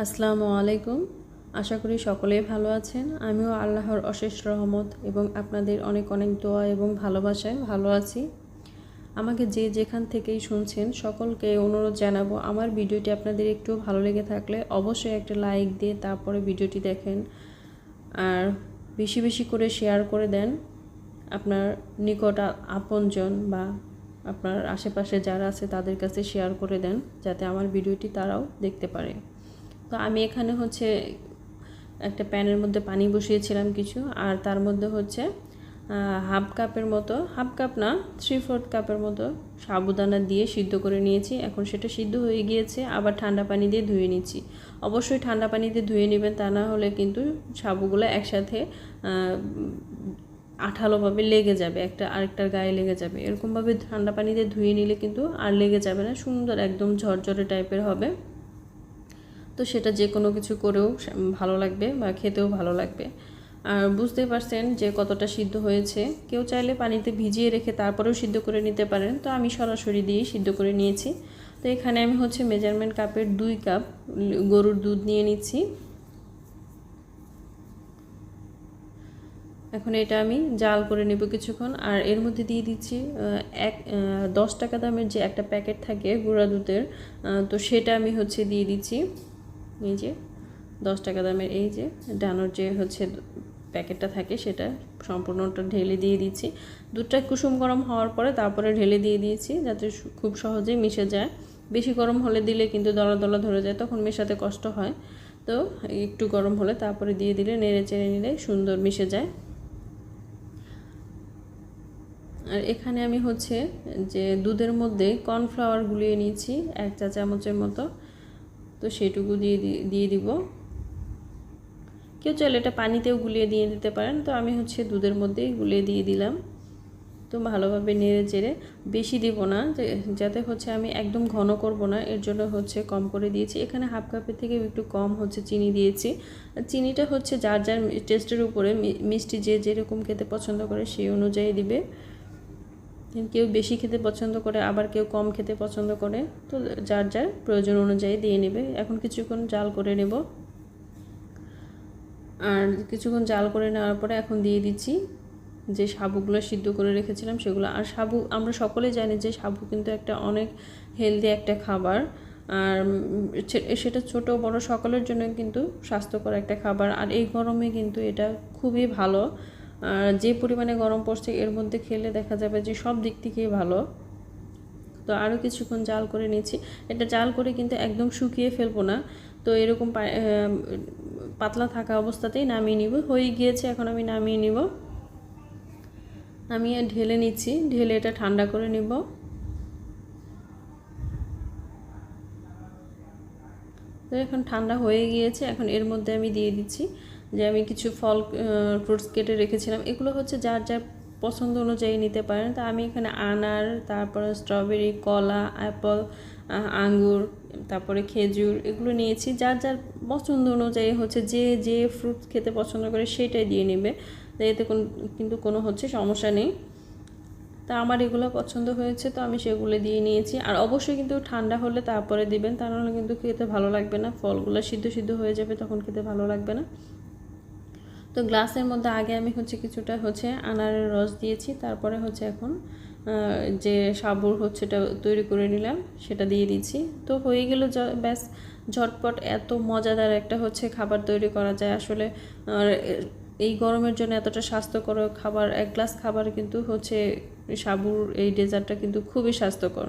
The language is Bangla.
আসসালামু আলাইকুম। আশা করি সকলেই ভালো আছেন। আমিও আল্লাহর অশেষ রহমত এবং আপনাদের অনেক অনেক দোয়া এবং ভালোবাসায় ভালো আছি। আমাকে যে যেখান থেকেই শুনছেন, সকলকে অনুরোধ জানাব, আমার ভিডিওটি আপনাদের একটু ভালো লেগে থাকলে অবশ্যই একটা লাইক দিয়ে তারপরে ভিডিওটি দেখেন আর বেশি বেশি করে শেয়ার করে দেন আপনার নিকট আপনজন বা আপনার আশেপাশে যারা আছে তাদের কাছে শেয়ার করে দেন, যাতে আমার ভিডিওটি তারাও দেখতে পারে। তো আমি এখানে হচ্ছে একটা প্যানের মধ্যে পানি বসিয়েছিলাম কিছু, আর তার মধ্যে হচ্ছে হাফ কাপের মতো, হাফ কাপ না থ্রি ফোর্থ কাপের মতো সাবুদানা দিয়ে সিদ্ধ করে নিয়েছি। এখন সেটা সিদ্ধ হয়ে গিয়েছে, আবার ঠান্ডা পানি দিয়ে ধুয়ে নিচ্ছি। অবশ্যই ঠান্ডা পানি দিয়ে ধুয়ে নেবেন, তা না হলে কিন্তু সাবুগুলো একসাথে আঠালোভাবে লেগে যাবে, একটা আরেকটার গায়ে লেগে যাবে। এরকমভাবে ঠান্ডা পানি দিয়ে ধুয়ে নিলে কিন্তু আর লেগে যাবে না, সুন্দর একদম ঝরঝরে টাইপের হবে। তো সেটা যে কোনো কিছু করেও ভালো লাগবে বা খেতেও ভালো লাগবে। আর বুঝতে পারছেন যে কতটা সিদ্ধ হয়েছে। কেউ চাইলে পানিতে ভিজিয়ে রেখে তারপরেও সিদ্ধ করে নিতে পারেন। তো আমি সরাসরি দিয়েই সিদ্ধ করে নিয়েছি। তো এখানে আমি হচ্ছে মেজারমেন্ট কাপের দুই কাপ গরুর দুধ নিয়ে নিচ্ছি। এখন এটা আমি জাল করে নেব কিছুক্ষণ। আর এর মধ্যে দিয়ে দিচ্ছি এক দশ টাকা দামের যে একটা প্যাকেট থাকে গুঁড়া দুধের তো সেটা আমি হচ্ছে দিয়ে দিচ্ছি। এই যে, দশ টাকা দামের এই যে, ডানোর যে হচ্ছে প্যাকেটটা থাকে সেটা সম্পূর্ণটা ঢেলে দিয়ে দিচ্ছি। দুধটা কুসুম গরম হওয়ার পরে তারপরে ঢেলে দিয়ে দিয়েছি যাতে খুব সহজেই মিশে যায়। বেশি গরম হলে দিলে কিন্তু দলা দলা ধরে যায়, তখন মেশাতে কষ্ট হয়। তো একটু গরম হলে তারপরে দিয়ে দিলে নেড়ে চেড়ে নিলে সুন্দর মিশে যায়। আর এখানে আমি হচ্ছে যে দুধের মধ্যে কর্নফ্লাওয়ার গুলিয়ে নিয়েছি, এক চা চামচের মতো। তো সেটুকু দিয়ে দিয়ে দিব। কেউ চাইলে এটা পানিতেও গুলিয়ে দিয়ে দিতে পারেন। তো আমি হচ্ছে দুধের মধ্যেই গুলিয়ে দিয়ে দিলাম। তো ভালোভাবে নেড়ে চেড়ে বেশি দিব না যাতে হচ্ছে আমি একদম ঘন করব না। এর জন্য হচ্ছে কম করে দিয়েছি। এখানে হাফ কাপের থেকে একটু কম হচ্ছে চিনি দিয়েছি। চিনিটা হচ্ছে যার যার টেস্টের উপরে মিষ্টি যে, যেরকম খেতে পছন্দ করে সেই অনুযায়ী দিবে। কেউ বেশি খেতে পছন্দ করে, আবার কেউ কম খেতে পছন্দ করে, তো যার যার প্রয়োজন অনুযায়ী দিয়ে নেবে। এখন কিছুক্ষণ জাল করে নেব। আর কিছুক্ষণ জাল করে নেওয়ার পরে এখন দিয়ে দিচ্ছি যে সাবুগুলো সিদ্ধ করে রেখেছিলাম সেগুলো। আর সাবু আমরা সকলে জানি যে সাবু কিন্তু একটা অনেক হেলদি একটা খাবার। আর সেটা ছোট বড় সকলের জন্য কিন্তু স্বাস্থ্যকর একটা খাবার। আর এই গরমে কিন্তু এটা খুবই ভালো। আর যে পরিমাণে গরম পড়ছে, এর মধ্যে খেলে দেখা যাবে যে সব দিক থেকেই ভালো। তো আরও কিছুক্ষণ জাল করে নিয়েছি এটা জাল করে কিন্তু একদম শুকিয়ে ফেলব না। তো এরকম পাতলা থাকা অবস্থাতেই নামিয়ে নিব। হয়ে গিয়েছে, এখন আমি নামিয়ে নিব। নামিয়ে ঢেলে নিচ্ছি। ঢেলে এটা ঠান্ডা করে নিব। তো এখন ঠান্ডা হয়ে গিয়েছে। এখন এর মধ্যে আমি দিয়ে দিচ্ছি। যে আমি কিছু ফল ফ্রুটস কেটে রেখেছিলাম। এগুলো হচ্ছে যার যার পছন্দ অনুযায়ী নিতে পারেন। তা আমি এখানে আনার, তারপরে স্ট্রবেরি কলা অ্যাপল আঙ্গুর, তারপরে খেজুর এগুলো নিয়েছি। যার যার পছন্দ অনুযায়ী হচ্ছে যে যে ফ্রুটস খেতে পছন্দ করে সেটাই দিয়ে নেবে। এতে কোন, কিন্তু কোনো হচ্ছে সমস্যা নেই। তা আমার এগুলো পছন্দ হয়েছে, তো আমি সেগুলো দিয়ে নিয়েছি। আর অবশ্যই কিন্তু ঠান্ডা হলে তারপরে দিবেন। তা নাহলে কিন্তু খেতে ভালো লাগবে না। ফলগুলো সিদ্ধ সিদ্ধ হয়ে যাবে, তখন খেতে ভালো লাগবে না। তো গ্লাসের মধ্যে আগে আমি হচ্ছে কিছুটা হচ্ছে আনারের রস দিয়েছি, তারপরে হচ্ছে এখন যে সাবুর হচ্ছে এটা তৈরি করে নিলাম, সেটা দিয়ে দিচ্ছি। তো হয়ে গেল ব্যাস, ঝটপট এত মজাদার একটা হচ্ছে খাবার তৈরি করা যায়। আসলে এই গরমের জন্য এতটা স্বাস্থ্যকর খাবার, এক গ্লাস খাবার কিন্তু হচ্ছে সাবুর এই ডেজার্টটা কিন্তু খুবই স্বাস্থ্যকর।